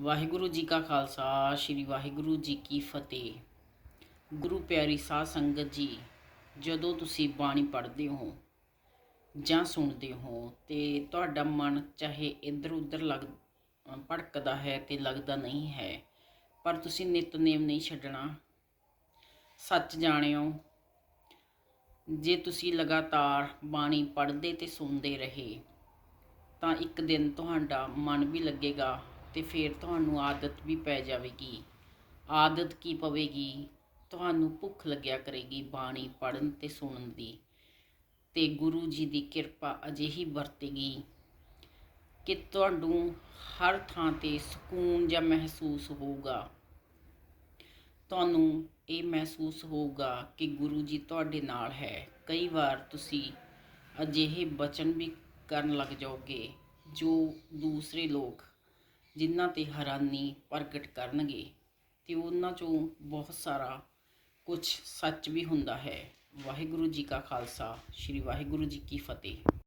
ਵਾਹਿਗੁਰੂ ਜੀ ਕਾ ਖਾਲਸਾ, ਸ੍ਰੀ ਵਾਹਿਗੁਰੂ ਜੀ ਕੀ ਫਤਿਹ। ਗੁਰੂ ਪਿਆਰੀ ਸਾਧ ਸੰਗਤ ਜੀ, ਜਦੋਂ ਤੁਸੀਂ ਬਾਣੀ ਪੜ੍ਹਦੇ ਹੋ ਜਾਂ ਸੁਣਦੇ ਹੋ ਤੇ ਤੁਹਾਡਾ ਮਨ ਚਾਹੇ ਇੱਧਰ ਉੱਧਰ ਲੱਗ, ਭੜਕਦਾ ਹੈ ਤੇ ਲੱਗਦਾ ਨਹੀਂ ਹੈ, ਪਰ ਤੁਸੀਂ ਨਿਤਨੇਮ ਨਹੀਂ ਛੱਡਣਾ। ਸੱਚ ਜਾਣਿਓ, ਜੇ ਤੁਸੀਂ ਲਗਾਤਾਰ ਬਾਣੀ ਪੜ੍ਹਦੇ ਤੇ ਸੁਣਦੇ ਰਹੇ, ਤਾਂ ਇੱਕ ਦਿਨ ਤੁਹਾਡਾ ਮਨ ਵੀ ਲੱਗੇਗਾ ਤੇ ਫਿਰ ਤੁਹਾਨੂੰ ਆਦਤ ਵੀ ਪੈ ਜਾਵੇਗੀ। ਆਦਤ ਕੀ ਪਵੇਗੀ? ਤੁਹਾਨੂੰ ਭੁੱਖ ਲੱਗਿਆ ਕਰੇਗੀ ਬਾਣੀ ਪੜਨ ਤੇ ਸੁਣਨ ਦੀ। ਤੇ ਗੁਰੂ ਜੀ ਦੀ ਕਿਰਪਾ ਅਜਿਹੀ ਵਰਤੇਗੀ ਕਿ ਤੁਹਾਨੂੰ ਹਰ ਥਾਂ ਤੇ ਸਕੂਨ ਜਾਂ ਮਹਿਸੂਸ ਹੋਊਗਾ। ਤੁਹਾਨੂੰ ਇਹ ਮਹਿਸੂਸ ਹੋਊਗਾ ਕਿ ਗੁਰੂ ਜੀ ਤੁਹਾਡੇ ਨਾਲ ਹੈ। ਕਈ ਵਾਰ ਤੁਸੀਂ ਅਜਿਹੇ ਬਚਨ ਵੀ ਕਰਨ ਲੱਗ ਜਾਓਗੇ ਜੋ ਦੂਸਰੇ ਲੋਕ ਜਿਨ੍ਹਾਂ ਤੇ ਹੈਰਾਨੀ ਪ੍ਰਗਟ ਕਰਨਗੇ ਤੇ ਉਹਨਾਂ ਚੋਂ ਬਹੁਤ ਸਾਰਾ ਕੁਝ ਸੱਚ ਵੀ ਹੁੰਦਾ ਹੈ। ਵਾਹਿਗੁਰੂ ਜੀ ਕਾ ਖਾਲਸਾ, ਸ੍ਰੀ ਵਾਹਿਗੁਰੂ ਜੀ ਕੀ ਫਤਿਹ।